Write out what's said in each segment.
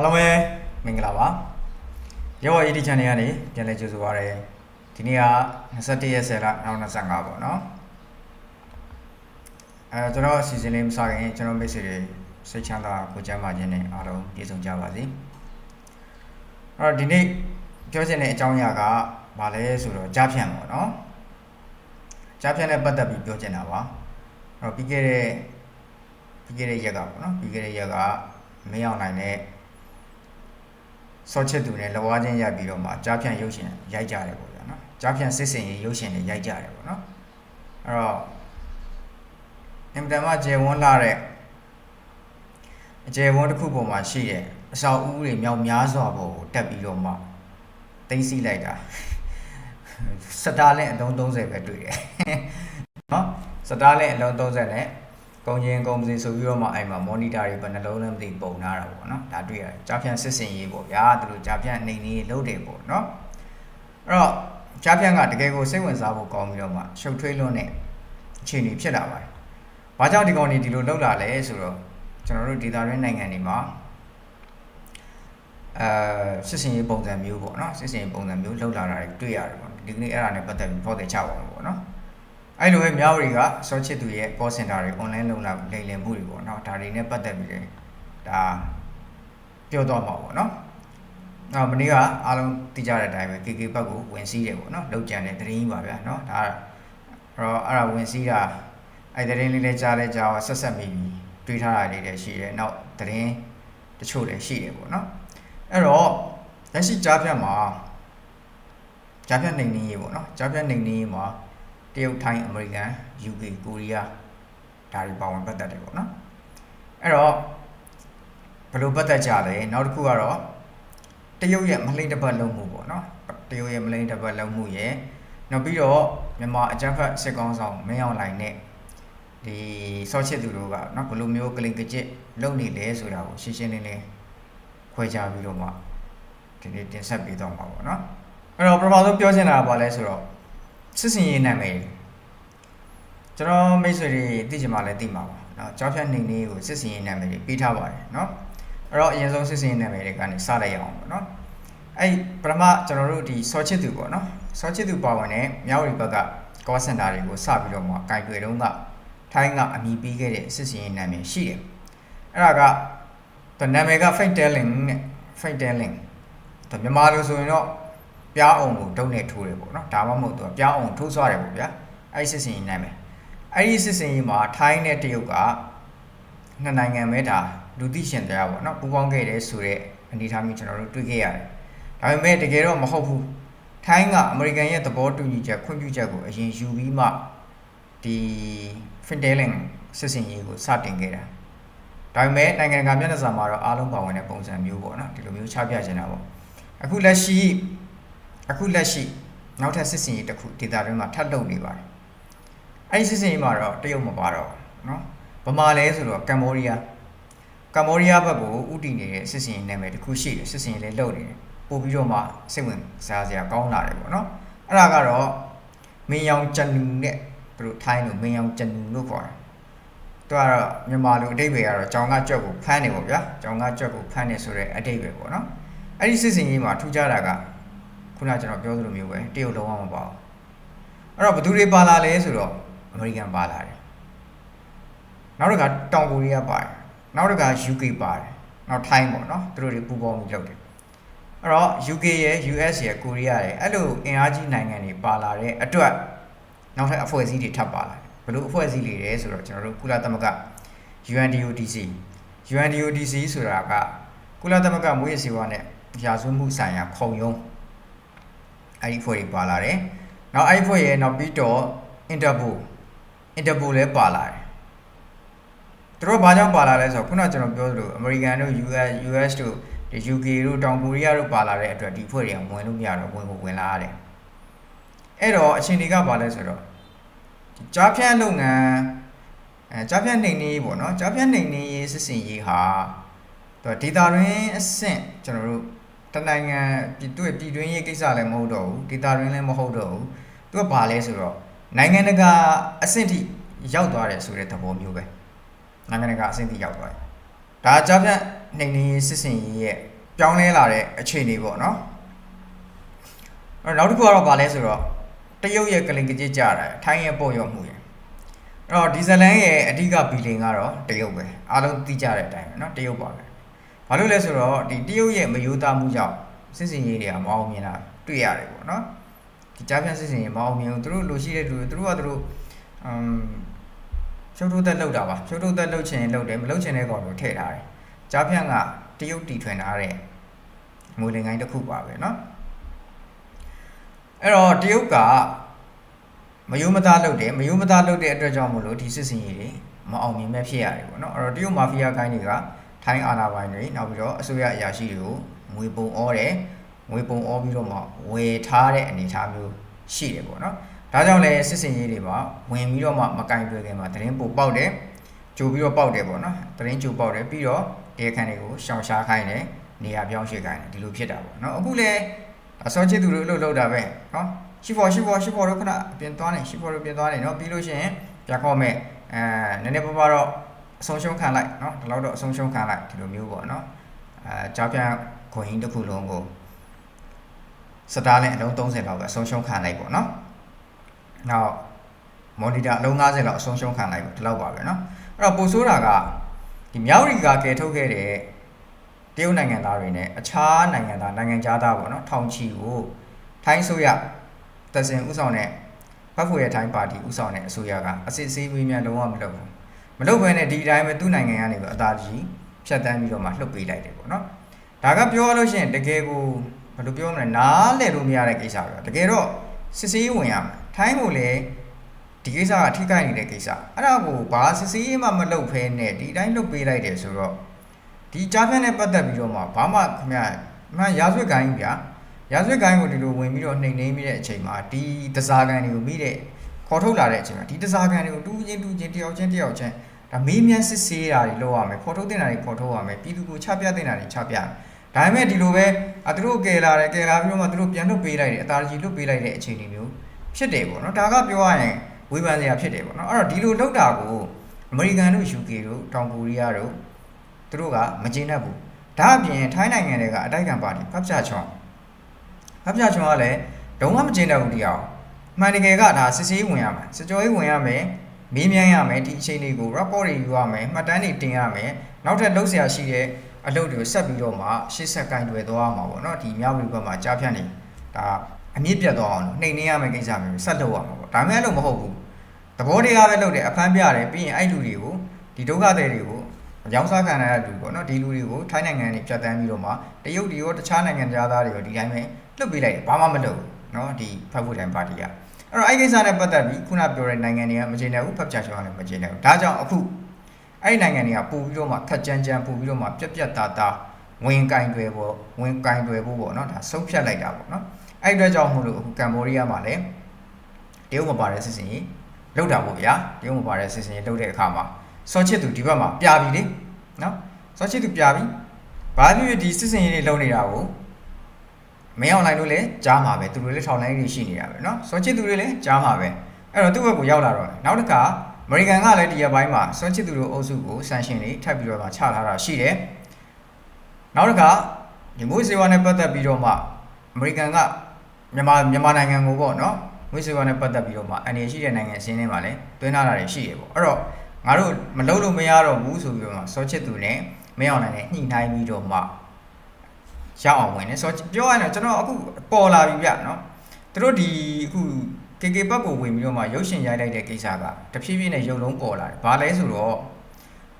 အားလုံးပဲမင်္ဂလာပါရော ED channel ကနေပြန်လည်ကြိုဆိုပါရစေဒီနေ့က21ရက်10လ2025ပေါ့နော်အဲကျွန်တော်အစီအစဉ်လေးမစခင်ကျွန်တော်မိတ်ဆွေတွေစိတ်ချမ်းသာကိုယ်ကျန်းမာခြင်းနဲ့အားလုံးပြည့်စုံကြပါစေအဲ့တော့ဒီနေ့ပြောချင်တဲ့အကြောင်းအရာကဘာလဲဆိုတော့ကြားဖြန့်ပေါ့နော်ကြားဖြန့်နဲ့ပတ်သက်ပြီးပြောချင်တာပါအဲ့တော့ပြီးခဲ့တဲ့ပြီးခဲ့တဲ့ရက်ကပေါ့နော်ပြီးခဲ့တဲ့ရက်ကမင်းအောင်နိုင်တဲ့ စောချစ်သူနဲ့လောဝါချင်းရိုက်ပြီးတော့မှကြားဖြန့်ရုပ်ရှင်ရိုက်ကြတယ်ပေါ့ဗျာနော်ကြားဖြန့်စစ်စင်ရေးရုပ်ရှင်တွေရိုက်ကြတယ်ပေါ့နော်အဲ့တော့အင်မတန်မှကျေဝန်းလာတဲ့အကျေဝန်းတစ်ခုပေါ်မှာရှိတဲ့အဆောက်အဦတွေမြောက်များစွာပေါ်ကိုတက်ပြီးတော့မှတင်းစီလိုက်တာစတားလင်းအလုံး30ပဲတွေ့တယ်နော်စတားလင်းအလုံး30နဲ့ ကုံချင်းကုံစင်ဆိုပြီးတော့မှအဲ့မှာ monitor တွေဘယ်နှလုံးလဲမသိပုံနာတာပေါ့နော်ဒါတွေ့ရတယ်ကြားဖြန့်စစ်စင်ရေးပေါ့ဗျာသူတို့ကြားဖြန့်အနေနဲ့လုပ်တယ်ပေါ့နော်အဲ့တော့ကြားဖြန့်ကတကယ်ကိုစိတ်ဝင်စားဖို့ကောင်းပြီးတော့မှရှုပ်ထွေးလွန်းတဲ့အခြေအနေဖြစ်လာပါတယ်ဘာကြောင့်ဒီကောင်တွေဒီလိုလုပ်လာလဲဆိုတော့ကျွန်တော်တို့ဒေတာရင်းနိုင်ငံတွေမှာအဲစစ်စင်ရေးပုံစံမျိုးပေါ့နော်စစ်စင်ရေးပုံစံမျိုးလောက်လာတာတွေတွေ့ရတယ်ပေါ့ဒီကနေ့အဲ့ဒါနဲ့ပတ်သက်ပြီးဖော်တဲ့ချပါမယ်ပေါ့နော် အဲ့လိုပဲမြောက်ရီကစောချစ်သူရဲ့ call center တွေ online လုံလာလိမ်လည်မှုတွေပေါ့နော်ဒါတွေနဲ့ပတ်သက်ပြီးတယ်ဒါပြောတော့မှာပေါ့နော်အော်မနေ့ကအားလုံးသိကြတဲ့အတိုင်းပဲ KK ဘက်ကိုဝင်စည်းတယ်ပေါ့နော်လောက်ကြံတဲ့သတင်းကြီးပါဗျာနော်ဒါအဲ့တော့အဲ့ဒါဝင်စည်းတာအဲ့သတင်းလေးလေးကြားလဲကြားဆက်ဆက်မိပြီးတွေးထားတာလေးတွေရှိတယ်နောက်သတင်းတချို့လည်းရှိတယ်ပေါ့နော်အဲ့တော့လက်ရှိကြားဖြတ်မှာကြားဖြတ်နေနေရေးပေါ့နော်ကြားဖြတ်နေနေရေးမှာ တရုတ်ထိုင်းအမေရိကန် UK ကိုရီးယားဒါတွေပါဝင်ပတ်သက်တယ်ပေါ့နော်အဲ့တော့ဘယ်လိုပတ်သက်ကြလဲနောက်တစ်ခုကတော့တရုတ်ရဲ့မလှိမ့်တစ်ပတ်လုံးမှုပေါ့နော်တရုတ်ရဲ့မလှိမ့်တစ်ပတ်လုံးမှုရဲ့နောက်ပြီးတော့မြန်မာအကြမ်းဖက်စစ်ကောင်ဆောင်မင်းအောင်လှိုင်နဲ့ဒီဆော့ချစ်သူတို့ကနော်ဘယ်လိုမျိုးကလင်ကကြစ်လုပ်နေလဲဆိုတာကိုရှင်းရှင်းလင်းလင်းခွဲခြားပြီးတော့မှဒီနေ့တင်ဆက်ပေးတော့မှာပေါ့နော်အဲ့တော့ပထမဆုံးပြောချင်တာကဘာလဲဆိုတော့ စစ်စင်ရေးနာမည်ကျွန်တော်မိတ်ဆွေတွေသိချင်မှလည်းသိမှာပါเนาะကြောက်ဖြတ်နေနေကိုစစ်စင်ရေးနာမည်တွေပေးထားပါတယ်เนาะအဲ့တော့အရင်ဆုံးစစ်စင်ရေးနာမည်တွေကနေစလိုက်ရအောင်ပေါ့เนาะအဲ့ပထမကျွန်တော်တို့ဒီဆော့ချစ်သူပေါ့เนาะဆော့ချစ်သူပါဝင်တဲ့မြောက်ရီဘက်က call center တွေကိုစပြီးတော့မှကင်တွယ်တုန်းကထိုင်းကအမိပေးခဲ့တဲ့စစ်စင်ရေးနာမည်ရှိတယ်အဲ့ဒါကတနာမည်က fake telling နဲ့ fake telling ဒါမြန်မာလိုဆိုရင်တော့ ပြားအောင်ကိုတုံးနဲ့ထိုးတယ်ပေါ့နော်ဒါမှမဟုတ်သူကပြားအောင်ထိုးဆွရတယ်ပေါ့ဗျာအဲ့ဒီစစ်စင်ရေးနာမည်အဲ့ဒီစစ်စင်ရေးမှာထိုင်းနဲ့တရုတ်ကနှစ်နိုင်ငံပဲဒါလူသိရှင်တရားပေါ့နော်ပူးပေါင်းခဲ့တယ်ဆိုတဲ့အနေအထားမျိုးကျွန်တော်တို့တွေ့ခဲ့ရတယ်ဒါပေမဲ့တကယ်တော့မဟုတ်ဘူးထိုင်းကအမေရိကန်ရဲ့သဘောတူညီချက်ခွင့်ပြုချက်ကိုအရင်ယူပြီးမှဒီ Fintelling စစ်စင်ရေးကိုစတင်ခဲ့တာဒါပေမဲ့နိုင်ငံတကာမျက်နှာစာမှာတော့အားလုံးပါဝင်တဲ့ပုံစံမျိုးပေါ့နော်ဒီလိုမျိုးချပြချင်တာပေါ့အခုလက်ရှိ အခုလက်ရှိနောက်ထပ်စစ်စင်ရေးတစ်ခုဒေတာတွင်းမှာထပ်လုပ်နေပါတယ်အဲ့ဒီစစ်စင်ရေးမှာတော့တရုတ်မပါတော့ဘူးနော်ဗမာလဲဆိုတော့ကမ္ဘောဒီးယားကမ္ဘောဒီးယားဘက်ကိုဥတည်နေတဲ့စစ်စင်ရေးနာမည်တစ်ခုရှိတယ်စစ်စင်ရေးလည်းလုပ်နေတယ်ပို့ပြီးတော့မှစိတ်ဝင်စားစရာကောင်းလာတယ်ပေါ့နော်အဲ့ဒါကတော့မင်းယောင်ကျန်နူနဲ့သူတို့ထိုင်းလို့မင်းယောင်ကျန်နူလို့ခေါ်တယ်သူကတော့မြန်မာလူအတိတ်ပဲကတော့ကြောင်ကကြွက်ကိုဖမ်းနေပေါ့ဗျာကြောင်ကကြွက်ကိုဖမ်းနေဆိုတဲ့အတိတ်ပဲပေါ့နော်အဲ့ဒီစစ်စင်ရေးမှာထူးခြားတာက ခုနကျွန်တော်ပြောသလိုမျိုးပဲတရုတ်လုံးဝမပါဘူးအဲ့တော့ဘယ်သူတွေပါလာလဲဆိုတော့အမေရိကန်ပါလာတယ်နောက်တစ်ခါတောင်ကိုရီးယားပါတယ်နောက်တစ်ခါ UK ပါတယ်နောက်ထိုင်းပေါ့နော်သူတို့တွေပူးပေါင်းပြီးလုပ်တယ်အဲ့တော့ UK ရဲ့ US ရဲ့ကိုရီးယားရဲ့အဲ့လိုအင်အားကြီးနိုင်ငံတွေပါလာတဲ့အတွက်နောက်ထပ်အဖွဲ့အစည်းတွေထပ်ပါလာတယ်ဘယ်လိုအဖွဲ့အစည်းတွေလဲဆိုတော့ကျွန်တော်တို့ကုလသမဂ္ဂ UNDODC UNDODC ဆိုတာကကုလသမဂ္ဂမွေးရစီဝါနဲ့ရာဇဝတ်မှုဆိုင်ရာခုံရုံး အဲ့ဒီဖွဲ့တွေပါလာတယ်။နောက်အဲ့ဒီဖွဲ့ရဲ့နောက်ပြီးတော့ Interpol Interpol လည်းပါလာတယ်။သူတို့ဘာကြောင့်ပါလာလဲဆိုတော့ခုနကကျွန်တော်ပြောသလို American တို့ US US တို့ဒီ UK တို့တောင်ကိုရီးယားတို့ပါလာတဲ့အတွက်ဒီဖွဲ့တွေကဝင်လို့မရတော့ဝင်ကိုဝင်လာရတယ်။အဲ့တော့အချိန်တွေကပါလဲဆိုတော့ကြားဖြန့်လုပ်ငန်းအဲကြားဖြန့်နေနေပေါ့နော်ကြားဖြန့်နေနေရေးစစ်စင်ရေးဟာသူဒေတာရင်းအဆင့်ကျွန်တော်တို့ တနိုင်ငံပြည်သူ့ပြည်တွင်းရေးကိစ္စလည်းမဟုတ်တော့ဘူးဒေတာရင်းလည်းမဟုတ်တော့ဘူးသူကဘာလဲဆိုတော့နိုင်ငံတကာအဆင့်ထိရောက်သွားတယ်ဆိုတဲ့သဘောမျိုးပဲနိုင်ငံတကာအဆင့်ထိရောက်သွားတယ်ဒါကြောင့်ပြန်နှိမ်နှင်းစစ်စင်ရေးရဲ့ပြောင်းလဲလာတဲ့အခြေအနေပေါ့နော်အဲ့နောက်တစ်ခုကတော့ဘာလဲဆိုတော့တရုတ်ရဲ့ကလင်ကကြီးကြတာထိုင်းရဲ့ပေါ်ရော့မှုရယ်အဲ့တော့ဒီဇလန်ရဲ့အဓိကဘီလင်ကတော့တရုတ်ပဲအားလုံးသိကြတဲ့အတိုင်းပဲနော်တရုတ်ပါပဲ ဘာလို့လဲဆိုတော့ဒီတရုတ်ရဲ့မယိုးသားမှုကြောင့်စစ်စင်ရေးတွေကမအောင်မြင်တာတွေ့ရတယ်ပေါ့เนาะဒီကြားဖြတ်စစ်စင်ရေးမအောင်မြင်ဘူးသူတို့လိုရှိတဲ့သူတွေသူတို့ကသူတို့အမ်ဖြုတ်ထုတ်သက်လောက်တာပါဖြုတ်ထုတ်သက်လောက်ချင်ရင်လောက်တယ်မလောက်ချင်တဲ့ကောင်ကိုထည့်ထားတယ်ကြားဖြတ်ကတရုတ်တီထွင်ထားတဲ့ငွေလင်ကိုင်းတစ်ခုပါပဲเนาะအဲ့တော့တရုတ်ကမယိုးမသားလုပ်တယ်မယိုးမသားလုပ်တဲ့အတွက်ကြောင့်မို့လို့ဒီစစ်စင်ရေးတွေမအောင်မြင်မဲ့ဖြစ်ရတယ်ပေါ့เนาะအဲ့တော့တရုတ်မာဖီးယားကိုင်းတွေက ထိုင်းအာဏာပိုင်တွေနောက်ပြီးတော့အစိုးရအရာရှိတွေကိုငွေပုံဩတယ်ငွေပုံဩပြီးတော့မှဝယ်ထားတဲ့အနေအထားမျိုးရှိတယ်ပေါ့เนาะဒါကြောင့်လည်းစစ်စင်ရေးတွေမှာဝင်ပြီးတော့မှမကင်တွေ့ခင်မှာသတင်းပို့ပေါက်တယ်ကြိုပြီးတော့ပေါက်တယ်ပေါ့เนาะသတင်းကြိုပေါက်တယ်ပြီးတော့တရားခံတွေကိုရှောင်ရှားခိုင်းတယ်နေရာပြောင်းရွှေ့ခိုင်းတယ်ဒီလိုဖြစ်တာပေါ့เนาะအခုလည်းအစောချစ်သူတို့အလုပ်လုပ်တာပဲเนาะရှိဖို့ရှိဖို့ရှိဖို့တော့ခဏပြင်သွားနေရှိဖို့တော့ပြင်သွားနေเนาะပြီးလို့ရှိရင်ပြခေါ်မဲ့အဲနည်းနည်းပါးပါးတော့ အဆုံးရှုံးခံလိုက်เนาะဒီလောက်တော့အဆုံးရှုံးခံလိုက်ဒီလိုမျိုးပေါ့เนาะအဲကြောက်ပြန်ခွန်ကြီးတစ်ခုလုံးကိုစတားနဲ့အလုံး30လောက်ပဲအဆုံးရှုံးခံလိုက်ပေါ့เนาะနောက်မော်နီတာအလုံး90လောက်အဆုံးရှုံးခံလိုက်ပေါ့ဒီလောက်ပါပဲเนาะအဲ့တော့ပိုဆိုးတာကဒီမြောက်ရီကကယ်ထုတ်ခဲ့တဲ့တရုတ်နိုင်ငံသားတွေနဲ့အခြားနိုင်ငံသားနိုင်ငံသားပေါ့เนาะထောင်ချီကိုထိုင်းဆိုရတဆင်ဥဆောင်တဲ့ဖတ်ဖို့ရထိုင်းပါတီဥဆောင်တဲ့အစိုးရကအစစ်အဆေးဝေးများလုံးဝမလုပ်ဘူး မလုပ်ဘဲနဲ့ဒီတိုင်းပဲသူ့နိုင်ငံကနေပြီးအသာကြီးဖြတ်တန်းပြီးတော့မှလှုပ်ပေးလိုက်တယ်ပေါ့နော်ဒါကပြောလို့ရှိရင်တကယ်ကိုဘယ်လိုပြောမလဲနားလည်လို့မရတဲ့ကိစ္စပဲတကယ်တော့စစ်ဆေးဝင်ရမယ်ထိုင်းကိုလည်းဒီကိစ္စကထိခိုက်နေတဲ့ကိစ္စအဲ့ဒါကိုဘာစစ်ဆေးမှမလုပ်ဖဲနဲ့ဒီတိုင်းလှုပ်ပေးလိုက်တယ်ဆိုတော့ဒီကြားဖြတ်နဲ့ပတ်သက်ပြီးတော့မှဘာမှခင်ဗျာမှရာဇဝတ်ကိုင်းဗျာရာဇဝတ်ကိုင်းကိုဒီလိုဝင်ပြီးတော့နှိမ်နှင်းမိတဲ့အချိန်မှာဒီတစားကန်တွေကိုမိတဲ့ခေါ်ထုတ်လာတဲ့အချိန်မှာဒီတစားကန်တွေကိုတူးချင်းတူးချင်းတယောက်ချင်းတယောက်ချင်း ဒါမေးမြန်းစစ်ဆေးတာတွေလုပ်ရမယ်ခေါ်ထုတ်တင်တာတွေခေါ်ထုတ်ရမယ်ပြည်သူကိုချပြတင်တာတွေချပြတယ်ဒါပေမဲ့ဒီလိုပဲအသူတို့ကယ်လာတယ်ကယ်လာပြီးတော့မှသူတို့ပြန်လွတ်ပေးလိုက်တယ်အသာကြီးလွတ်ပေးလိုက်တဲ့အခြေအနေမျိုးဖြစ်တယ်ပေါ့နော်ဒါကပြောရရင်ဝေဖန်စရာဖြစ်တယ်ပေါ့နော်အဲ့တော့ဒီလိုလုပ်တာကိုအမေရိကန်တို့ UK တို့တောင်ကိုရီးယားတို့သူတို့ကမကျေနပ်ဘူးဒါအပြင်ထိုင်းနိုင်ငံတွေကအတိုက်ခံပါတီဖတ်ပြချောင်းဖတ်ပြချောင်းကလည်းလုံးဝမကျေနပ်ဘူးတရားမှန်တကယ်ကဒါစစ်ဆေးဝင်ရမယ်စစ်ကြောရေးဝင်ရမယ် မေးမြန်းရမယ်ဒီအခြေအနေကို report တွေယူရမယ်မှတ်တမ်းတွေတင်ရမယ်နောက်ထပ်လုပ်စရာရှိတဲ့အလုပ်တွေကိုဆက်ပြီးတော့မှရှေ့ဆက်ကင်တွယ်သွားမှာပေါ့နော်ဒီမြောက်ဘက်မှာကြားဖြတ်နေဒါအမြင့်ပြတ်သွားအောင်နှိမ်နှင်းရမယ်ကိစ္စမျိုးဆက်လုပ်ရမှာပေါ့ဒါမှမဟုတ်မဟုတ်ဘူးသဘောတရားပဲလုပ်တယ်အဖမ်းပြတယ်ပြီးရင်အဲ့လူတွေကိုဒီဒုက္ခတွေတွေကိုအကြောင်းစားခံရတဲ့လူပေါ့နော်ဒီလူတွေကိုထိုင်းနိုင်ငံတွေဖြတ်တန်းပြီးတော့မှတရုတ်တွေရောတခြားနိုင်ငံသားတွေရောဒီတိုင်းပဲလွတ်ပေးလိုက်ဘာမှမလုပ်ဘူးနော်ဒီဖက်ဖို့တိုင်းပါတီက တော့အဲ့ကိစ္စနဲ့ပတ်သက်ပြီးခုနပြောတဲ့နိုင်ငံတွေကမကျေနပ်ဘူးဖတ်ပြချောင်းကလည်းမကျေနပ်ဘူးဒါကြောင့်အခုအဲ့ဒီနိုင်ငံတွေကပို့ပြီးတော့မှခက်ကြမ်းကြမ်းပို့ပြီးတော့မှပြက်ပြက်သားသားဝင်ကင်တွေပေါ့ဝင်ကင်တွေဖို့ပေါ့နော်ဒါဆုံးဖြတ်လိုက်တာပေါ့နော်အဲ့ဒီအတွက်ကြောင့်မို့လို့အခုကမ်ဘောဒီးယားမှာလည်းတရုတ်မပါတဲ့စစ်စင်ကြီးလောက်တာပေါ့ဗျာတရုတ်မပါတဲ့စစ်စင်ကြီးလောက်တဲ့အခါမှာစောချစ်သူဒီဘက်မှာပြပြီလေနော်စောချစ်သူပြပြီဘာဖြစ်ဖြစ်ဒီစစ်စင်ကြီးတွေလောက်နေတာကို မင်းအောင်လိုက်လို့လည်းကြားမှာပဲသူတို့လည်းထောင်လိုင်းတွေရှိနေတာပဲเนาะစောချစ်သူတွေလည်းကြားမှာပဲအဲ့တော့သူ့ဘက်ကိုရောက်လာတော့နောက်တစ်ခါအမေရိကန်ကလည်းဒီရက်ပိုင်းမှာစောချစ်သူတို့အုပ်စုကိုဆန်ရှင်တွေထပ်ပြီးတော့မှချထားတာရှိတယ်နောက်တစ်ခါဒီမိုးစေဝါနဲ့ပတ်သက်ပြီးတော့မှအမေရိကန်ကမြန်မာမြန်မာနိုင်ငံကိုပေါ့เนาะမွေးစေဝါနဲ့ပတ်သက်ပြီးတော့မှအနေရှိတဲ့နိုင်ငံအစင်းတွေမှာလည်းတွင်းထားတာတွေရှိရပေါ့အဲ့တော့ငါတို့မလုပ်လို့မရတော့ဘူးဆိုပြီးတော့မှစောချစ်သူနဲ့မင်းအောင်နိုင်နဲ့ညှိနှိုင်းပြီးတော့မှ ရအောင်ဝင်နေဆိုပြောရရင်ကျွန်တော်အခုပေါ်လာပြီဗျနော်သူတို့ဒီအခု KK ဘက်ကိုဝင်ပြီးတော့မှရုပ်ရှင်ရိုက်လိုက်တဲ့ကိစ္စကတဖြည်းဖြည်းနဲ့ရုပ်လုံးပေါ်လာတယ်။ဘာလဲဆိုတော့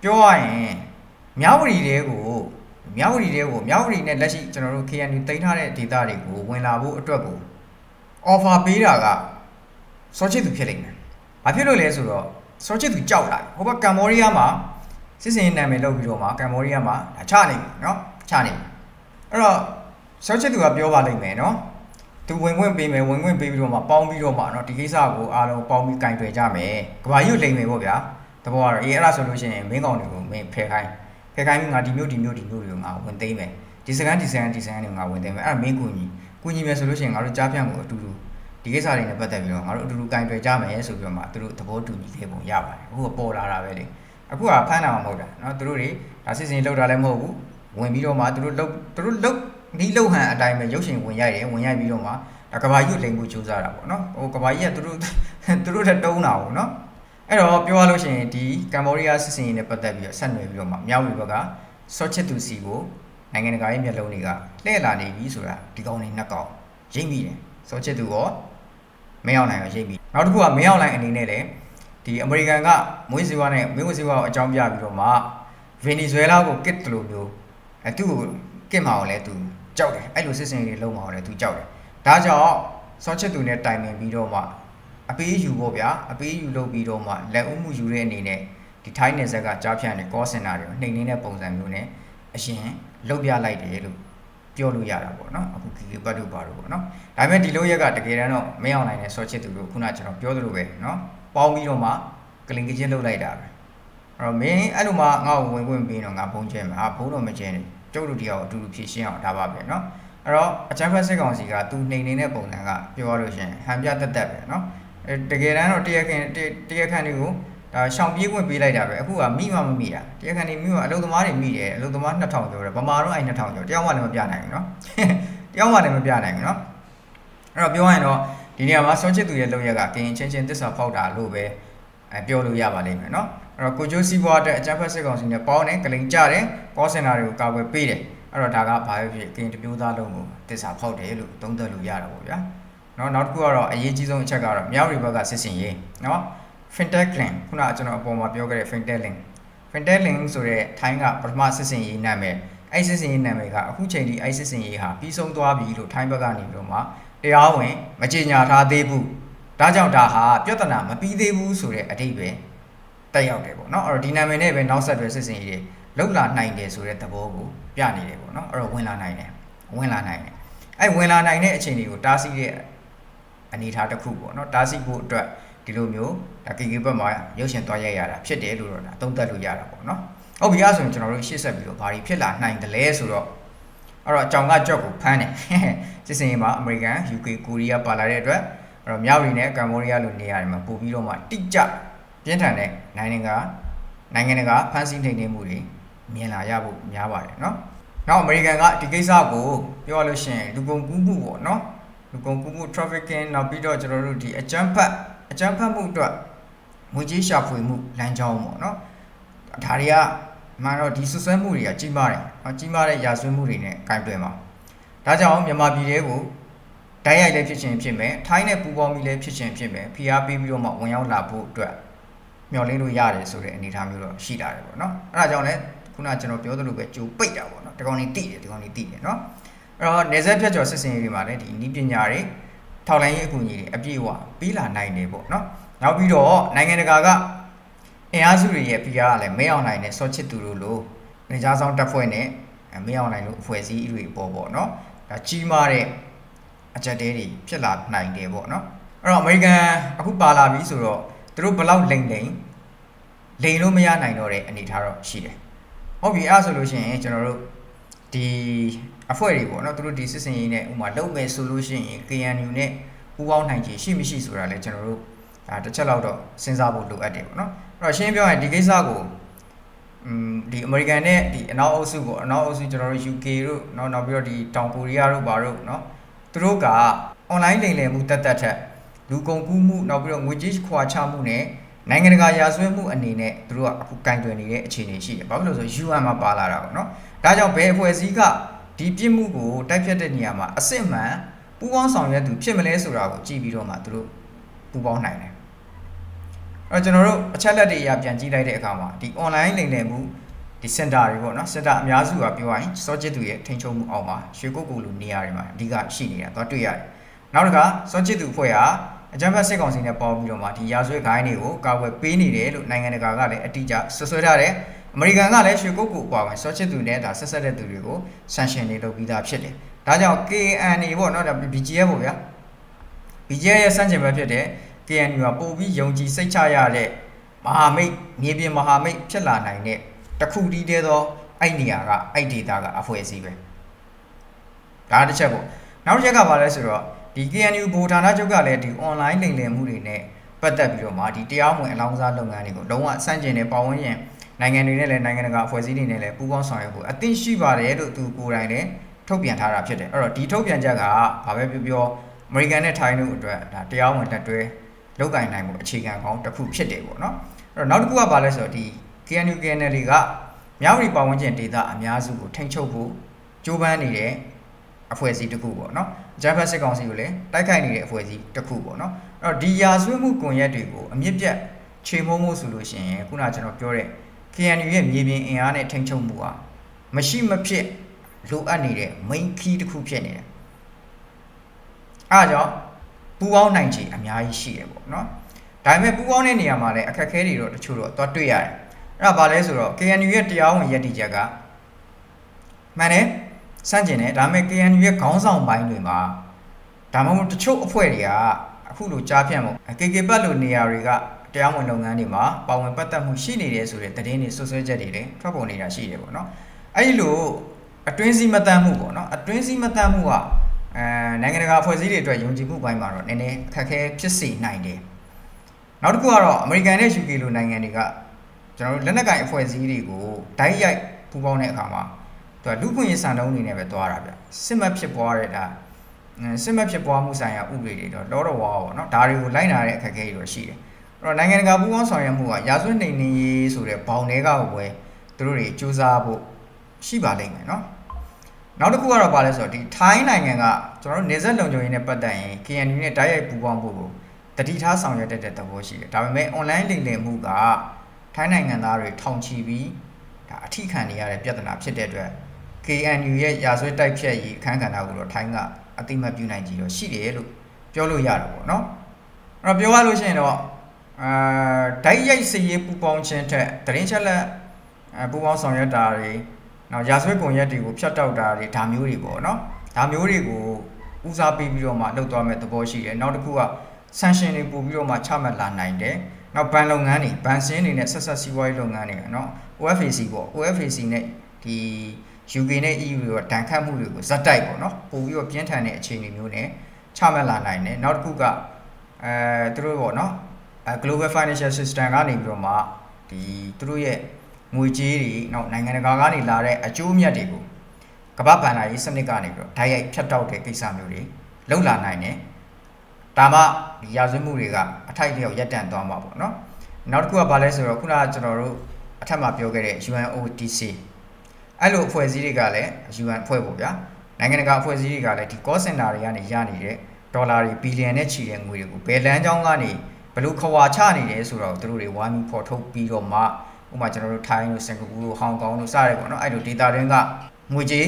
ပြောရရင်မြောက်ဝတီတဲကိုမြောက်ဝတီတဲကိုမြောက်ဝတီနဲ့လက်ရှိကျွန်တော်တို့ KNU တင်ထားတဲ့ဒေတာတွေကိုဝင်လာဖို့အတွက်ကို offer ပေးတာကစောချစ်သူဖြစ်လိမ့်မယ်။ဘာဖြစ်လို့လဲဆိုတော့စောချစ်သူကြောက်လာတယ်။ဟိုဘက်ကမ်ဘောဒီးယားမှာစစ်စင်နာမည်လုပ်ပြီးတော့မှကမ်ဘောဒီးယားမှာဒါချနေပြီနော်ချနေပြီ။ အဲ့တော့စောချစ်သူကပြောပါလိမ့်မယ်နော်။သူဝင်ခွင့်ပေးမယ်ဝင်ခွင့်ပေးပြီးတော့မှပေါင်းပြီးတော့မှနော်ဒီကိစ္စကိုအားလုံးပေါင်းပြီးကင်တွယ်ကြမယ်။ကဘာကြီးကိုလိမ့်မယ်ပေါ့ဗျာ။တဘောကတော့အေးအဲ့ဒါဆိုလို့ရှိရင်မင်းကောင်တွေကိုမင်းဖယ်ခိုင်းဖယ်ခိုင်းပြီးငါဒီမျိုးဒီမျိုးဒီမျိုးတွေကိုငါဝင်သိမ်းမယ်။ဒီစကန်ဒီစကန်ဒီစကန်တွေကိုငါဝင်သိမ်းမယ်။အဲ့ဒါမင်းကူညီကူညီမယ်ဆိုလို့ရှိရင်ငါတို့ကြားဖြန့်ကိုအတူတူဒီကိစ္စတွေနဲ့ပတ်သက်ပြီးတော့ငါတို့အတူတူကင်တွယ်ကြမယ်ဆိုပြီးတော့မှသူတို့သဘောတူညီခဲ့ပုံရပါတယ်အခုကပေါ်လာတာပဲလေအခုကဖမ်းတာမှမဟုတ်တာเนาะသူတို့တွေဒါစစ်စင်လောက်တာလည်းမဟုတ်ဘူး ဝင်ပြီးတော့မှသူတို့လုတ်သူတို့လုတ်နီးလုတ်ဟန်အတိုင်းပဲရုပ်ရှင်ဝင်ရိုက်တယ်ဝင်ရိုက်ပြီးတော့မှဒါကဘာကြီးကိုလိမ်ဖို့ကြိုးစားတာပေါ့နော်ဟိုကဘာကြီးကသူတို့သူတို့ထက်တုံးတာပေါ့နော်အဲ့တော့ပြောရလို့ရှိရင်ဒီကမ်ဘောဒီးယားစစ်စင်ရေးနဲ့ပတ်သက်ပြီးတော့ဆက်နွယ်ပြီးတော့မှမြောက်ဝီဘက်ကစောချစ်သူစီကိုနိုင်ငံတကာရဲ့မျက်လုံးတွေကလှည့်လာနေပြီဆိုတာဒီကောင်းနေနှစ်ကောင်ရိပ်မိတယ်စောချစ်သူရောမင်းအောင်နိုင်ရောရိပ်မိနောက်တစ်ခုကမင်းအောင်နိုင်အနေနဲ့လည်းဒီအမေရိကန်ကမွေးစီဝါနဲ့မင်းဝစီဝါကိုအကြောင်းပြပြီးတော့မှဗင်နီဇွဲလားကိုကစ်တယ်လို့မျိုး အဲသူ့ကိုကစ်မှာကိုလည်းသူကြောက်တယ်အဲ့လိုစစ်စင်ရေးတွေလုံးမှာကိုလည်းသူကြောက်တယ်ဒါကြောင့်စောချစ်သူနဲ့တိုင်ပင်ပြီးတော့မှအပေးယူဖို့ဗျာအပေးယူလုပ်ပြီးတော့မှလက်ဦးမှုယူတဲ့အနေနဲ့ဒီထိုင်းနယ်ဆက်ကကြားဖြန့်တဲ့ call center တွေကိုနှိမ်နေတဲ့ပုံစံမျိုးနဲ့အရင်လုတ်ပြလိုက်တယ်လို့ပြောလို့ရတာပေါ့နော်အခုကီကီပတ်တို့ပါတော့ပေါ့နော်ဒါပေမဲ့ဒီလိုရက်ကတကယ်တမ်းတော့မင်းအောင်နိုင်တဲ့ဆော့ချစ်သူတို့ခုနကျွန်တော်ပြောသလိုပဲနော်ပေါင်းပြီးတော့မှကလင်ကချင်းလုတ်လိုက်တာပဲ အဲ့တော့မင်းအဲ့လိုမှငါ့ကိုဝင်ခွင့်ပေးတော့ငါဘုံကျဲမှာဘုံတော့မကျဲနဲ့ကျုပ်တို့တရားကိုအတူတူဖြည့်ရှင်းအောင်ဒါပါပဲနော်အဲ့တော့အချမ်းဖက်စစ်ကောင်စီကသူနှိမ်နေတဲ့ပုံစံကပြောရလို့ရှိရင်ဟန်ပြတက်တက်ပဲနော် အဲတကယ်တမ်းတော့တရားခင်တရားခံတွေကိုဒါရှောင်ပြေးခွင့်ပေးလိုက်တာပဲအခုကမိမှမမိတာတရားခံတွေမိမှအလုပ်သမားတွေမိတယ်အလုပ်သမား2000ကျော်တယ်ဗမာတော့အဲ့2000ကျော်တယောက်မှလည်းမပြနိုင်ဘူးเนาะတယောက်မှလည်းမပြနိုင်ဘူးเนาะအဲ့တော့ပြောရရင်တော့ဒီနေရာမှာစောချစ်သူရဲ့လုပ်ရက်ကကရင်ချင်းချင်းတစ္ဆာဖောက်တာလို့ပဲအဲပြောလို့ရပါလိမ့်မယ်เนาะ အဲ့တော့ကိုကျိုးစီးပွားအတွက်အကြံဖက်စစ်ကောင်စီနဲ့ပေါင်းတယ်ကလိန်ကြတယ်ကောစင်တာတွေကိုကာကွယ်ပေးတယ်အဲ့တော့ဒါကဘာပဲဖြစ်ကင်းတပြိုးသားလုံးကိုတစ္ဆာဖောက်တယ်လို့သုံးသပ်လို့ရတာပေါ့ဗျာနော်နောက်တစ်ခုကတော့အရေးကြီးဆုံးအချက်ကတော့မြောက်ရီဘက်ကစစ်စင်ရေးနော် fintech link ခုနကကျွန်တော်အပေါ်မှာပြောခဲ့တဲ့ fintech link fintech link ဆိုတဲ့ထိုင်းကပထမစစ်စင်ရေးနာမည်အဲ့စစ်စင်ရေးနာမည်ကအခုချိန်ထိအဲ့စစ်စင်ရေးဟာပြီးဆုံးသွားပြီလို့ထိုင်းဘက်ကနေပြီးတော့မှတရားဝင်မကြေညာထားသေးဘူးဒါကြောင့်ဒါဟာပြဿနာမပြီးသေးဘူးဆိုတဲ့အဓိပ္ပာယ် တက်ရောက်တယ်ပေါ့နော်အဲ့တော့ဒီနာမည်နဲ့ပဲနောက်ဆက်တွဲစစ်စင်ရေးတွေလောက်လာနိုင်တယ်ဆိုတဲ့သဘောကိုပြနေတယ်ပေါ့နော်အဲ့တော့ဝင်လာနိုင်တယ်ဝင်လာနိုင်တယ်အဲ့ဝင်လာနိုင်တဲ့အခြေအနေကိုတားဆီးတဲ့အနေအထားတစ်ခုပေါ့နော်တားဆီးဖို့အတွက်ဒီလိုမျိုးဒါ KK ဘက်မှာရုပ်ရှင်သွားရိုက်ရတာဖြစ်တယ်လို့တော့ဒါသုံးသပ်လို့ရတာပေါ့နော်ဟုတ်ပြီအဲ့ဆိုရင်ကျွန်တော်တို့ရှေ့ဆက်ပြီးတော့ဘာတွေဖြစ်လာနိုင်တယ်လဲဆိုတော့အဲ့တော့အကြောင်ကကြော့ကိုဖမ်းတယ်စစ်စင်ရေးမှာ American UK ကိုရီးယားပါလာတဲ့အတွက်အဲ့တော့မြောက်ရီနဲ့ကမ်ဘောဒီးယားလိုနေရာတွေမှာပို့ပြီးတော့မှတိကျ ပြင်းထန်တဲ့နိုင်ငံကနိုင်ငံတကာဖမ်းဆီးနှိမ်နင်းမှုတွေမြင်လာရဖို့များပါတယ်เนาะနောက်အမေရိကန်ကဒီကိစ္စကိုပြောရလို့ရှိရင်လူကုန်ကူးမှုပေါ့เนาะလူကုန်ကူးမှု trafficking နောက်ပြီးတော့ကျွန်တော်တို့ဒီအကြမ်းဖက်အကြမ်းဖက်မှုအတွက်ငွေကြေးရှာဖွေမှုလမ်းကြောင်းပေါ့เนาะဒါတွေကမှန်တော့ဒီဆွဆွဲမှုတွေကကြီးမားတယ်။ကြီးမားတဲ့ရာဇဝတ်မှုတွေနဲ့ကင်တွယ်မှာ။ဒါကြောင့်မြန်မာပြည်ထဲကိုတိုက်ရိုက်လည်းဖြစ်ချင်းဖြစ်မယ်။ထိုင်းနဲ့ပူးပေါင်းပြီးလည်းဖြစ်ချင်းဖြစ်မယ်။ဖိအားပေးပြီးတော့မှဝင်ရောက်လာဖို့အတွက် မျှော်လင့်လို့ရတယ်ဆိုတဲ့အနေအထားမျိုးတော့ရှိလာတယ်ပေါ့နော်။အဲဒါကြောင့်လည်းခုနကျွန်တော်ပြောသလိုပဲကြိုပိတ်တာပေါ့နော်။ဒီကောင်လေးတိတယ်ဒီကောင်လေးတိတယ်နော်။အဲ့တော့နေဆက်ဖြတ်ကျော်စစ်စင်ရေးတွေမှာလည်းဒီဤပညာတွေထောက်လိုင်းရေးအကူအညီတွေအပြည့်အဝပြီးလာနိုင်တယ်ပေါ့နော်။နောက်ပြီးတော့နိုင်ငံတကာကအင်အားစုတွေရဲ့ဖိအားကလည်းမဲအောင်နိုင်တဲ့စောချစ်သူတို့လိုနေကြားဆောင်တပ်ဖွဲ့နဲ့မဲအောင်နိုင်လို့အဖွဲ့အစည်းတွေပေါ်ပေါ့နော်ဒါကြီးမားတဲ့အကြက်တဲတွေဖြစ်လာနိုင်တယ်ပေါ့နော်အဲ့တော့အမေရိကန်အခုပါလာပြီဆိုတော့ သူတို့ဘလောက်လိမ့်လိမ့်လိမ့်လို့မရနိုင်တော့တဲ့အနေအထားတော့ရှိတယ်ဟုတ်ပြီအဲ့ဆိုလို့ရှိရင်ကျွန်တော်တို့ဒီအဖွဲ့တွေပေါ့နော်သူတို့ဒီစစ်စင်ရေးနဲ့ဥမာလုံမယ်ဆိုလို့ရှိရင် KNU နဲ့ပူးပေါင်းနိုင်ခြေရှိမရှိဆိုတာလည်းကျွန်တော်တို့ဒါတစ်ချက်လောက်တော့စဉ်းစားဖို့လိုအပ်တယ်ပေါ့နော်အဲ့တော့ရှင်းပြောရင်ဒီကိစ္စကိုอืมဒီအမေရိကန်နဲ့ဒီအနောက်အုပ်စုကိုအနောက်အုပ်စုကျွန်တော်တို့ UK တို့เนาะနောက်ပြီးတော့ဒီတောင်ကိုရီးယားတို့ဘာတို့เนาะသူတို့က online လိမ်လည်မှုတက်တက်ထက် လူကုန်ကူးမှုနောက်ပြီးတော့ငွေကြေးခွာချမှုနဲ့နိုင်ငံတကာရာဇဝတ်မှုအနေနဲ့သူတို့ကအခုကင်တွယ်နေတဲ့အခြေအနေရှိတယ်။ဘာဖြစ်လို့လဲဆို UN မှာပါလာတာပေါ့နော်။ဒါကြောင့်ဘယ်အဖွဲ့အစည်းကဒီပြစ်မှုကိုတိုက်ဖြတ်တဲ့နေရာမှာအစစ်မှန်ပူးပေါင်းဆောင်ရွက်သူဖြစ်မလဲဆိုတာကိုကြည့်ပြီးတော့မှသူတို့ပူးပေါင်းနိုင်တယ်။အဲ့တော့ကျွန်တော်တို့အချက်လက်တွေအရာပြန်ကြည့်လိုက်တဲ့အခါမှာဒီ online လိမ်လည်မှုဒီ center တွေပေါ့နော် center အများစုကပြောရရင်စောချစ်သူရဲ့ထိန်းချုပ်မှုအောက်မှာရွှေကုတ်ကူလူနေရာတွေမှာအဓိကရှိနေတာတော့တွေ့ရတယ်။နောက်တစ်ခါစောချစ်သူဖွဲ့ဟာ အကြမ်းဖက်စစ်ကောင်စီနဲ့ပေါင်းပြီးတော့မှဒီရာဇဝတ်ဂိုင်းတွေကိုကာကွယ်ပေးနေတယ်လို့နိုင်ငံတကာကလည်းအတိအကျဆွဆွဲထားတယ်။အမေရိကန်ကလည်းရွှေကုတ်ကူအပါဝင်စောချစ်သူနဲ့ဒါဆက်ဆက်တဲ့သူတွေကို sanction တွေလုပ်ပြီးသားဖြစ်တယ်။ဒါကြောင့် KNA ပေါ့နော်ဒါ BGF ပေါ့ဗျာ။ BGF ရဲ့စန့်ကျင်ဘက်ဖြစ်တဲ့ KNU ကပို့ပြီးယုံကြည်စိတ်ချရတဲ့မဟာမိတ်မြေပြင်မဟာမိတ်ဖြစ်လာနိုင်တဲ့တခုတည်းတည်းသောအဲ့နေရာကအဲ့ဒေတာကအဖွဲ့အစည်းပဲဒါတစ်ချက်ပေါ့နောက်တစ်ချက်ကဘာလဲဆိုတော့ ဒီ KNU ဘူဌာနချုပ်ကလည်းဒီ online လိမ်လည်မှုတွေနဲ့ပတ်သက်ပြီးတော့မှဒီတရားဝင်အလောင်းစားလုပ်ငန်းတွေကိုလုံးဝစန့်ကျင်တဲ့ပတ်ဝန်းကျင်နိုင်ငံတွေနဲ့လည်းနိုင်ငံတကာအဖွဲ့အစည်းတွေနဲ့လည်းပူးပေါင်းဆောင်ရွက်ဖို့အသင့်ရှိပါတယ်လို့သူကိုယ်တိုင်လည်းထုတ်ပြန်ထားတာဖြစ်တယ်အဲ့တော့ဒီထုတ်ပြန်ချက်ကဘာပဲပြောပြောအမေရိကန်နဲ့ထိုင်းတို့အတွက်ဒါတရားဝင်တက်တွဲလောက်ကင်နိုင်မှုအခြေခံကောင်းတစ်ခုဖြစ်တယ်ပေါ့နော်အဲ့တော့နောက်တစ်ခုကဘာလဲဆိုတော့ဒီ KNU KNL တွေကမြောက်ရီပတ်ဝန်းကျင်ဒေသအများစုကိုထိန်းချုပ်ဖို့ကြိုးပမ်းနေတဲ့အဖွဲ့အစည်းတစ်ခုပေါ့နော် ဂျပန်စစ်ကောင်စီကိုလည်းတိုက်ခိုက်နေတဲ့အဖွဲ့အစည်းတစ်ခုပေါ့နော်အဲ့တော့ဒီရာဇဝတ်မှုကွန်ရက်တွေကိုအမြင့်ပြတ်ခြေမုံမှုဆိုလို့ရှိရင်ခုနကကျွန်တော်ပြောတဲ့ KNU ရဲ့မြေပြင်အင်အားနဲ့ထိန်းချုပ်မှုဟာမရှိမဖြစ်လိုအပ်နေတဲ့ main key တစ်ခုဖြစ်နေတယ်အဲဒါကြောင့်ပူပေါင်းနိုင်ခြေအများကြီးရှိတယ်ပေါ့နော်ဒါပေမဲ့ပူပေါင်းတဲ့နေရာမှာလည်းအခက်အခဲတွေတော့တချို့တော့သွားတွေ့ရတယ်အဲ့ဒါဘာလဲဆိုတော့ KNU ရဲ့တရားဝင်ရည်တည်ချက်ကမှန်တယ် စန့်ကျင်တယ်ဒါပေမဲ့ KNU ရဲ့ခေါင်းဆောင်ပိုင်းတွေမှာဒါမှမဟုတ်တချို့အဖွဲ့တွေကအခုလိုကြားဖြန့်ပေါ့ KK ပတ်လိုနေရာတွေကတရားဝင်လုပ်ငန်းတွေမှာပါဝင်ပတ်သက်မှုရှိနေတယ်ဆိုတဲ့သတင်းတွေဆွဆွဲချက်တွေလည်းထွက်ပေါ်နေတာရှိတယ်ပေါ့နော်အဲ့ဒီလိုအတွင်းစည်းမတမ်းမှုပေါ့နော်အတွင်းစည်းမတမ်းမှုကအဲနိုင်ငံတကာအဖွဲ့အစည်းတွေအတွက်ယုံကြည်မှုပိုင်းမှာတော့နည်းနည်းအခက်အခဲဖြစ်စေနိုင်တယ်နောက်တစ်ခုကတော့အမေရိကန်နဲ့ UK လိုနိုင်ငံတွေကကျွန်တော်တို့လက်နက်ကင်အဖွဲ့အစည်းတွေကိုဓာတ်ရိုက်ပူးပေါင်းတဲ့အခါမှာ သူကလူခွင့်ရေးစံနှုန်းအနေနဲ့ပဲသွားတာဗျစစ်မှတ်ဖြစ်ပွားတဲ့ဒါစစ်မှတ်ဖြစ်ပွားမှုဆိုင်ရာဥပဒေတွေတော့လောတော့ဝါပေါ့နော်ဒါတွေကိုလိုက်နာတဲ့အခက်အခဲတွေတော့ရှိတယ်အဲ့တော့နိုင်ငံတကာပူးပေါင်းဆောင်ရွက်မှုကရာဇဝတ်နှိမ်နင်းရေးဆိုတဲ့ဘောင်တွေကပဲသူတို့တွေစူးစမ်းဖို့ရှိပါလိမ့်မယ်နော်နောက်တစ်ခုကတော့ဘာလဲဆိုတော့ဒီထိုင်းနိုင်ငံကကျွန်တော်တို့နေဆက်လုံခြုံရေးနဲ့ပတ်သက်ရင် KNU နဲ့တိုက်ရိုက်ပူးပေါင်းဖို့ကိုတတိထားဆောင်ရွက်တတ်တဲ့သဘောရှိတယ်ဒါပေမဲ့ online လိမ်လည်မှုကထိုင်းနိုင်ငံသားတွေထောင်ချီပြီးဒါအထိခံနေရတဲ့ပြဿနာဖြစ်တဲ့အတွက် KNU ရဲ့ရာဇဝတ်တိုက်ဖြတ်ရေးအခန်းကဏ္ဍကိုတော့ထိုင်းကအတိမတ်ပြုနိုင်ကြည့်တော့ရှိတယ်လို့ပြောလို့ရတယ်ပေါ့နော်အဲ့တော့ပြောရလို့ရှိရင်တော့အာဓာတ်ရိုက်စရေးပူပေါင်းခြင်းထက်တရင်ချက်လက်အပူပေါင်းဆောင်ရွက်တာတွေနောက်ရာဇဝတ်ကုန်ရက်တွေကိုဖျက်တောက်တာတွေဒါမျိုးတွေပေါ့နော်ဒါမျိုးတွေကိုဦးစားပေးပြီးတော့မှလုပ်သွားမဲ့သဘောရှိတယ်နောက်တစ်ခုက sanction တွေပို့ပြီးတော့မှချမှတ်လာနိုင်တယ်နောက်ဘဏ်လုပ်ငန်းတွေဘဏ်စင်းတွေနဲ့ဆက်ဆက်စီးပွားရေးလုပ်ငန်းတွေเนาะ OFAC ပေါ့ OFAC နဲ့ဒီ UK နဲ့ EU တွေကတန်ခတ်မှုတွေကိုဇက်တိုက်ပေါ့နော်ပို့ပြီးတော့ပြင်းထန်တဲ့အခြေအနေမျိုးနဲ့ချမှတ်လာနိုင်တယ်နောက်တစ်ခုကအဲသူတို့ပေါ့နော်အဲ global financial system ကနေပြီးတော့မှဒီသူတို့ရဲ့ငွေကြေးတွေနောက်နိုင်ငံတကာကနေလာတဲ့အကျိုးအမြတ်တွေကိုကမ္ဘာ့ဘဏ္ဍာရေးစနစ်ကနေပြီးတော့ဓာတ်ရိုက်ဖြတ်တောက်တဲ့ကိစ္စမျိုးတွေလှုပ်လာနိုင်တယ်ဒါမှဒီရာဇဝတ်မှုတွေကအထိုက်လျောက်ရပ်တန့်သွားမှာပေါ့နော်နောက်တစ်ခုကဘာလဲဆိုတော့ခုနကကျွန်တော်တို့အထက်မှာပြောခဲ့တဲ့ UNODC အဲ့လိုအဖွဲ့အစည်းတွေကလည်း UN အဖွဲ့ပေါ့ဗျာနိုင်ငံတကာအဖွဲ့အစည်းတွေကလည်းဒီ call center တွေကနေရနေတဲ့ဒေါ်လာတွေဘီလီယံနဲ့ချီတဲ့ငွေတွေကိုဘယ်လမ်းကြောင်းကနေဘယ်လိုခွာချနေတယ်ဆိုတော့သူတို့တွေဝိုင်းပြီးဖော်ထုတ်ပြီးတော့မှဥပမာကျွန်တော်တို့ထိုင်းတို့စင်ကာပူတို့ဟောင်ကောင်တို့စတဲ့ပေါ့နော်အဲ့လို data တွေကငွေကြေး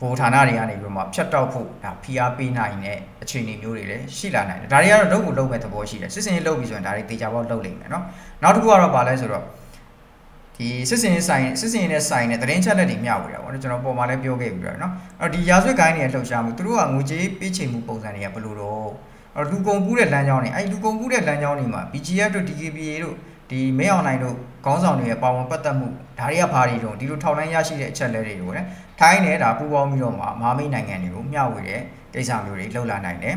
ဘိုဌာနတွေကနေပြီးတော့မှဖြတ်တောက်ဖို့ဒါ PR ပေးနိုင်တဲ့အခြေအနေမျိုးတွေလည်းရှိလာနိုင်တယ်ဒါတွေကတော့လုပ်ကိုလုပ်မဲ့သဘောရှိတယ်စစ်စင်ရေးလုပ်ပြီးဆိုရင်ဒါတွေတေချာပေါက်လုပ်လိမ့်မယ်နော်နောက်တစ်ခုကတော့ဗာလဲဆိုတော့ ဒီစစ်စင်ရေးဆိုင်စစ်စင်ရေးနဲ့ဆိုင်တဲ့သတင်းချက်လက်တွေမျှဝေတာပေါ့နော်ကျွန်တော်ပုံမှန်လည်းပြောခဲ့ပြီးတော့နော်အဲ့တော့ဒီရာဇဝတ်ကိုင်းတွေလှုပ်ရှားမှုသူတို့ကငွေကြေးပေးချေမှုပုံစံတွေကဘယ်လိုတော့အဲ့လူကုန်ကူးတဲ့လမ်းကြောင်းတွေအဲ့လူကုန်ကူးတဲ့လမ်းကြောင်းတွေမှာ BGF တို့ DKBA တို့ဒီမဲအွန်လိုင်းတို့ခေါင်းဆောင်တွေရဲ့ပါဝင်ပတ်သက်မှုဒါတွေကဘာတွေတုံးဒီလိုထောက်လိုင်းရရှိတဲ့အချက်လက်တွေကိုလည်းထိုင်းနဲ့ဒါပူးပေါင်းပြီးတော့မှမဟာမိတ်နိုင်ငံတွေကိုမျှဝေတဲ့ကိစ္စမျိုးတွေလှုပ်လာနိုင်တယ်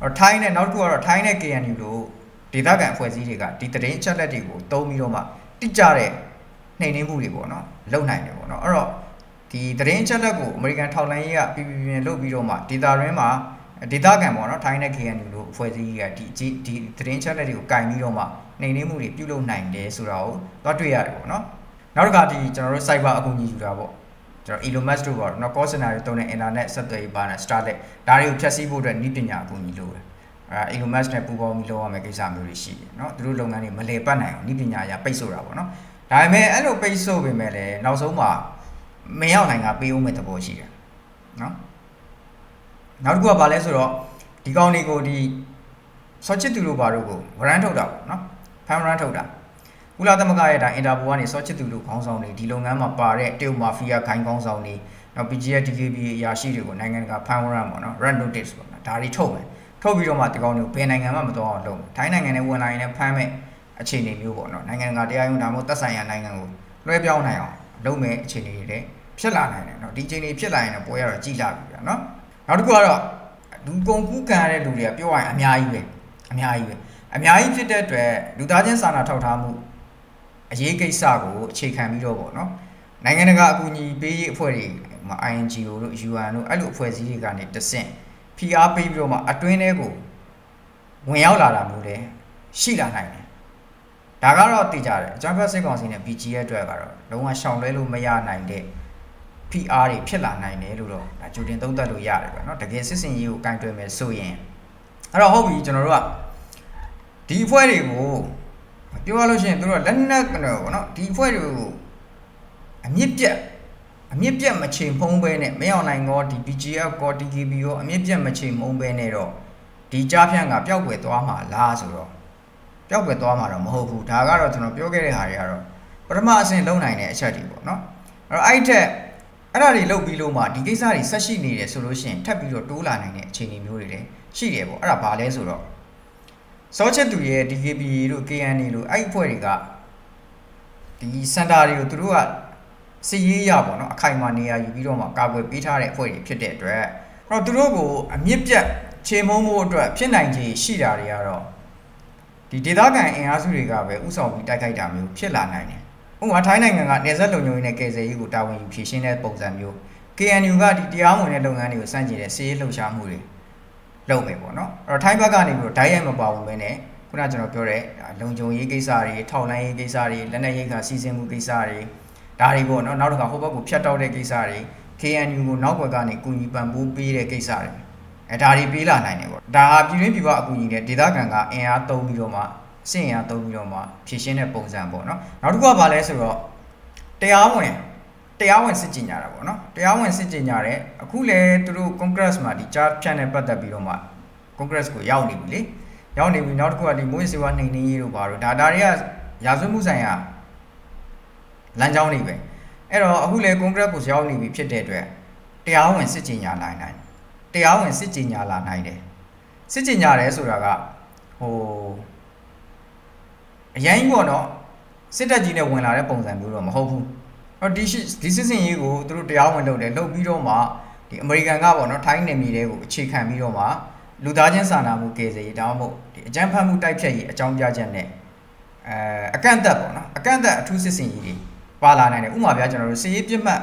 အဲ့တော့ထိုင်းနဲ့နောက်တစ်ခုကတော့ထိုင်းနဲ့ KNU တို့ဒေသခံအဖွဲ့အစည်းတွေကဒီသတင်းအချက်လက်တွေကိုတုံးပြီးတော့မှတိကျတဲ့ နှိမ်နင်းမှုတွေပေါ့နော်လုပ်နိုင်တယ်ပေါ့နော်အဲ့တော့ဒီသတင်းအချက်လက်ကိုအမေရိကန်ထောက်လိုင်းရေးကပြပြပြလုပ်ပြီးတော့မှဒေတာရင်းမှာဒေတာကန်ပေါ့နော်ထိုင်းနဲ့ KNU တို့အဖွဲ့အစည်းကဒီဒီသတင်းချက်လက်တွေကိုကင်ပြီးတော့မှနှိမ်နင်းမှုတွေပြုလုပ်နိုင်တယ်ဆိုတာကိုသွားတွေ့ရတယ်ပေါ့နော်နောက်တစ်ခါဒီကျွန်တော်တို့ cyber အကူအညီယူတာပေါ့ကျွန်တော် Elon Musk တို့ပေါ့နော် call center တွေတုံးတဲ့ internet ဆက်သွယ်ရေးပါနဲ့ Starlink ဒါတွေကိုဖြတ်စည်းဖို့အတွက်နည်းပညာအကူအညီလိုတယ်အဲ Elon Musk နဲ့ပူးပေါင်းပြီးလုပ်ရမယ့်ကိစ္စမျိုးတွေရှိတယ်เนาะသူတို့လုပ်ငန်းတွေမလဲပတ်နိုင်အောင်နည်းပညာအရပိတ်ဆို့တာပေါ့နော် ဒါပေမဲ့အဲ့လိုပိတ်ဆို့ပေမဲ့လည်းနောက်ဆုံးမှာမင်းရောက်နိုင်ကပေးဦးမဲ့သဘောရှိတယ်နော်နောက်တစ်ခုကဘာလဲဆိုတော့ဒီကောင်တွေကိုဒီဆော့ချစ်သူတို့ဘာတို့ကိုဝရန်ထုတ်တာပေါ့နော်ဖန်ဝရန်ထုတ်တာကုလသမဂ္ဂရဲ့ဒါအင်တာပိုကနေဆော့ချစ်သူတို့ခေါင်းဆောင်တွေဒီလုပ်ငန်းမှာပါတဲ့တေယုမာဖီးယားခိုင်းခေါင်းဆောင်တွေနောက် PGF DKB အရာရှိတွေကိုနိုင်ငံတကာဖန်ဝရန်ပေါ့နော် red notice ပေါ့နော်ဒါတွေထုတ်မယ်ထုတ်ပြီးတော့မှဒီကောင်တွေကိုဘယ်နိုင်ငံမှမတော်အောင်လုပ်ထိုင်းနိုင်ငံနဲ့ဝင်လာရင်လည်းဖမ်းမယ် အခြေအနေမျိုးပေါ့နော်နိုင်ငံတကာတရားရုံးဒါမှမဟုတ်သက်ဆိုင်ရာနိုင်ငံကိုလွှဲပြောင်းနိုင်အောင်လုပ်မဲ့အခြေအနေတွေလည်းဖြစ်လာနိုင်တယ်နော်ဒီအခြေအနေဖြစ်လာရင်တော့ပွဲရတော့ကြည်လာပြီဗျာနော်နောက်တစ်ခုကတော့လူကုန်ကူးခံရတဲ့လူတွေကပြောရရင်အများကြီးပဲအများကြီးပဲအများကြီးဖြစ်တဲ့အတွက်လူသားချင်းစာနာထောက်ထားမှုအရေးကိစ္စကိုအခြေခံပြီးတော့ပေါ့နော်နိုင်ငံတကာအကူအညီပေးရေးအဖွဲ့တွေမှာ INGO တို့ UN တို့အဲ့လိုအဖွဲ့အစည်းတွေကနေတဆင့် PR ပေးပြီးတော့မှအတွင်းထဲကိုဝင်ရောက်လာတာမျိုးလည်းရှိလာနိုင်တယ် ဒါကတော့သိကြတယ်အကြမ်းဖက်စစ်ကောင်စီနဲ့ BG ရဲ့အတွက်ကတော့လုံးဝရှောင်လွဲလို့မရနိုင်တဲ့ PR တွေဖြစ်လာနိုင်တယ်လို့တော့ဒါကြိုတင်သုံးသပ်လို့ရတယ်ပေါ့နော်တကယ်စစ်စင်ရေးကိုကင်တွယ်မယ်ဆိုရင်အဲ့တော့ဟုတ်ပြီကျွန်တော်တို့ကဒီအဖွဲ့တွေကိုပြောရလို့ရှိရင်တို့ကလက်နက်ကတော့ဗောနော်ဒီအဖွဲ့တွေကိုအမြင့်ပြတ်အမြင့်ပြတ်မချိန်ဖုံးပဲနဲ့မရောက်နိုင်တော့ဒီ BGF ကော TKB ရောအမြင့်ပြတ်မချိန်ဖုံးပဲနဲ့တော့ဒီကြားဖြန့်ကပျောက်ကွယ်သွားမှာလားဆိုတော့ ပျောက်ကွယ်သွားမှာတော့မဟုတ်ဘူးဒါကတော့ကျွန်တော်ပြောခဲ့တဲ့ဟာတွေကတော့ပထမအဆင့်လုံနိုင်တဲ့အချက်တွေပေါ့နော်အဲ့တော့အဲ့ဒီထက်အဲ့ဒါတွေလုပ်ပြီးလို့မှဒီကိစ္စတွေဆက်ရှိနေတယ်ဆိုလို့ရှိရင်ထပ်ပြီးတော့တိုးလာနိုင်တဲ့အခြေအနေမျိုးတွေလည်းရှိတယ်ပေါ့အဲ့ဒါဘာလဲဆိုတော့စောချက်သူရဲ့ DKB တို့ KNA လို့အဲ့ဒီအဖွဲ့တွေကဒီစင်တာတွေကိုသူတို့ကစီရေးရပေါ့နော်အခိုင်အမာနေရာယူပြီးတော့မှကာကွယ်ပေးထားတဲ့အဖွဲ့တွေဖြစ်တဲ့အတွက်အဲ့တော့သူတို့ကိုအမြင့်ပြတ်ခြေမုံမှုအတွက်ဖြစ်နိုင်ခြေရှိတာတွေကတော့ ဒီဒေသခံအင်အားစုတွေကပဲဥဆောင်ပြီးတိုက်ခိုက်တာမျိုးဖြစ်လာနိုင်တယ်ဥပမာထိုင်းနိုင်ငံကနေဆက်လုံခြုံရေးနဲ့ကယ်ဆယ်ရေးကိုတာဝန်ယူဖြည့်ရှင်းတဲ့ပုံစံမျိုး KNU ကဒီတရားဝင်တဲ့လုပ်ငန်းတွေကိုစန့်ကျင်တဲ့စီးရေးလှုပ်ရှားမှုတွေလုပ်မယ်ပေါ့နော်အဲ့တော့ထိုင်းဘက်ကနေပြီးတော့ဓာတ်ရိုက်မပါဝင်ပဲနဲ့ခုနကကျွန်တော်ပြောတဲ့လုံခြုံရေးကိစ္စတွေထောက်လိုင်းရေးကိစ္စတွေလက်နက်ရေးခါစီစဉ်မှုကိစ္စတွေဒါတွေပေါ့နော်နောက်တစ်ခါဟိုဘက်ကိုဖြတ်တောက်တဲ့ကိစ္စတွေ KNU ကိုနောက်ွယ်ကနေကူညီပံ့ပိုးပေးတဲ့ကိစ္စတွေ အဲဒါတွေပေးလာနိုင်တယ်ပေါ့ဒါဟာပြည်တွင်းပြည်ပအကူအညီနဲ့ဒေသခံကအင်အားသုံးပြီးတော့မှစင့်အင်အားသုံးပြီးတော့မှဖြည့်ရှင်းတဲ့ပုံစံပေါ့နော်နောက်တစ်ခုကဘာလဲဆိုတော့တရားဝင်တရားဝင်စစ်ကြင်ကြတာပေါ့နော်တရားဝင်စစ်ကြင်ကြတယ်အခုလေသူတို့ Congress မှာဒီကြားဖြန့်နဲ့ပတ်သက်ပြီးတော့မှ Congress ကိုရောက်နေပြီလေရောက်နေပြီနောက်တစ်ခုကဒီမွေးစေဝါနှိမ်နှင်းရေးတို့ပါတော့ဒါဒါတွေကရာဇဝတ်မှုဆိုင်ရာလမ်းကြောင်းတွေပဲအဲ့တော့အခုလေ Congress ကိုရောက်နေပြီဖြစ်တဲ့အတွက်တရားဝင်စစ်ကြင်ညာနိုင်နိုင် တရားဝင်စစ်ကြင်ညာလာနိုင်တယ်စစ်ကြင်ညာတယ်ဆိုတာကဟိုအရင်ပေါ့နော်စစ်တပ်ကြီးနဲ့ဝင်လာတဲ့ပုံစံမျိုးတော့မဟုတ်ဘူးဟောဒီရှိဒီစစ်စင်ရေးကိုသူတို့တရားဝင်လုပ်တယ်လုပ်ပြီးတော့မှဒီအမေရိကန်ကပေါ့နော်ထိုင်းနယ်မြေတွေကိုအခြေခံပြီးတော့မှလူသားချင်းစာနာမှုကယ်ဆယ်ရေးဒါမှမဟုတ်ဒီအကြမ်းဖက်မှုတိုက်ဖျက်ရေးအကြောင်းပြချက်နဲ့အဲအကန့်အသတ်ပေါ့နော်အကန့်အသတ်အထူးစစ်စင်ရေးတွေပါလာနိုင်တယ်ဥပမာပြကျွန်တော်တို့စစ်ရေးပြစ်မှတ်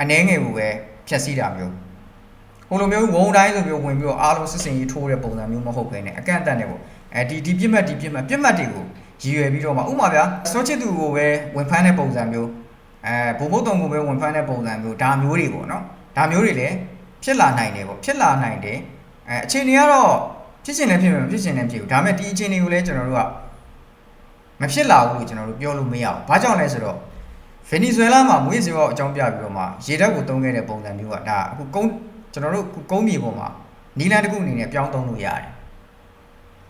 အနှဲငယ်ကိုပဲဖျက်ဆီးတာမျိုး ဟိုလိုမျိုးဝုံတိုင်းလိုမျိုးဝင်ပြီးတော့အားလုံးစစ်စင်ရေးထိုးတဲ့ပုံစံမျိုးမဟုတ်ဘဲနဲ့အကန့်အသတ်နဲ့ပေါ့အဲဒီဒီပြစ်မှတ်ဒီပြစ်မှတ်ပြစ်မှတ်တွေကိုရည်ရွယ်ပြီးတော့မှဥပမာဗျာစောချစ်သူကိုပဲဝင်ဖမ်းတဲ့ပုံစံမျိုးအဲဘုံဘုတ်တုံကိုပဲဝင်ဖမ်းတဲ့ပုံစံမျိုးဒါမျိုးတွေပေါ့နော်ဒါမျိုးတွေလည်းဖြစ်လာနိုင်တယ်ပေါ့ဖြစ်လာနိုင်တယ်အဲအခြေအနေကတော့ဖြစ်ချင်လည်းဖြစ်မယ်မဖြစ်ချင်လည်းဖြစ်ဘူးဒါပေမဲ့ဒီအခြေအနေကိုလည်းကျွန်တော်တို့ကမဖြစ်လာဘူးလို့ကျွန်တော်တို့ပြောလို့မရဘူးဘာကြောင့်လဲဆိုတော့ဗင်နီဇွဲလားမှာမွေးစေဘောအကြောင်းပြပြီးတော့မှရေတပ်ကိုတုံးခဲ့တဲ့ပုံစံမျိုးကဒါအခုကုန်း ကျွန်တော်တို့ကုန်းမြေပေါ်မှာနီလန်တစ်ခုအနေနဲ့ပြောင်းသုံးလို့ရတယ်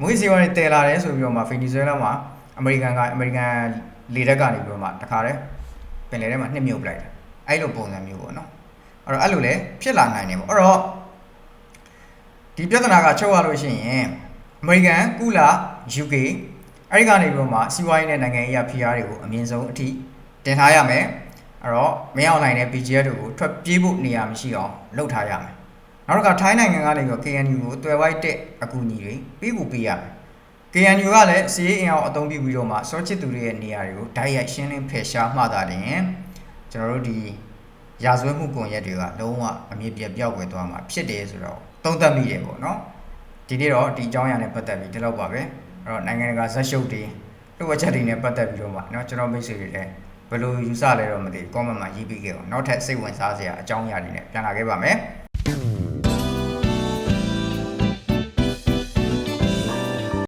မွေးစေဘောတွေတည်လာတယ်ဆိုပြီးတော့မှဗင်နီဇွဲလားမှာအမေရိကန်ကအမေရိကန်လေတပ်ကနေပြီးတော့မှတခါတည်းပင်လယ်ထဲမှာနှစ်မြုပ်ပလိုက်တာအဲ့လိုပုံစံမျိုးပေါ့နော်အဲ့တော့အဲ့လိုလေဖြစ်လာနိုင်တယ်ပေါ့အဲ့တော့ဒီပြဿနာကချုပ်ရလို့ရှိရင်အမေရိကန်ကုလာ UK အဲ့ဒီကနေပြီးတော့မှစီးပွားရေးနဲ့နိုင်ငံရေးအဖိအားတွေကိုအမြင့်ဆုံးအထိတင်ထားရမယ် အဲ့တော့မင်းအောင်နိုင်တဲ့ BGF တို့ကိုထွက်ပြေးဖို့နေရာမရှိအောင်လုပ်ထားရမယ်နောက်တစ်ခါထိုင်းနိုင်ငံကနေပြီးတော့ KNU ကိုတွယ်ဝိုက်တဲ့အကူအညီတွေပေးဖို့ပေးရမယ် KNU ကလည်းစီးရေးအင်အောင်အသုံးပြုပြီးတော့မှစောချစ်သူတွေရဲ့နေရာတွေကိုဓာတ်ရိုက်ရှင်းလင်းဖယ်ရှားမှသာတင်ကျွန်တော်တို့ဒီရာဇဝတ်မှုကွန်ရက်တွေကလုံးဝအမြင့်ပြတ်ပြောက်ွယ်သွားမှာဖြစ်တယ်ဆိုတော့သုံးသပ်မိတယ်ပေါ့နော်ဒီနေ့တော့ဒီအကြောင်းအရာနဲ့ပတ်သက်ပြီးဒီလောက်ပါပဲအဲ့တော့နိုင်ငံတကာဇက်ရှုပ်တွေလှုပ်ဝက်ချက်တွေနဲ့ပတ်သက်ပြီးတော့မှเนาะကျွန်တော်မိတ်ဆွေတွေလည်း ဘယ်လိုယူဆလဲတော့မသိဘူး comment မှာရေးပေးခဲ့အောင်နောက်ထပ်စိတ်ဝင်စားစရာအကြောင်းအရာတွေနဲ့ပြန်လာခဲ့ပါမယ်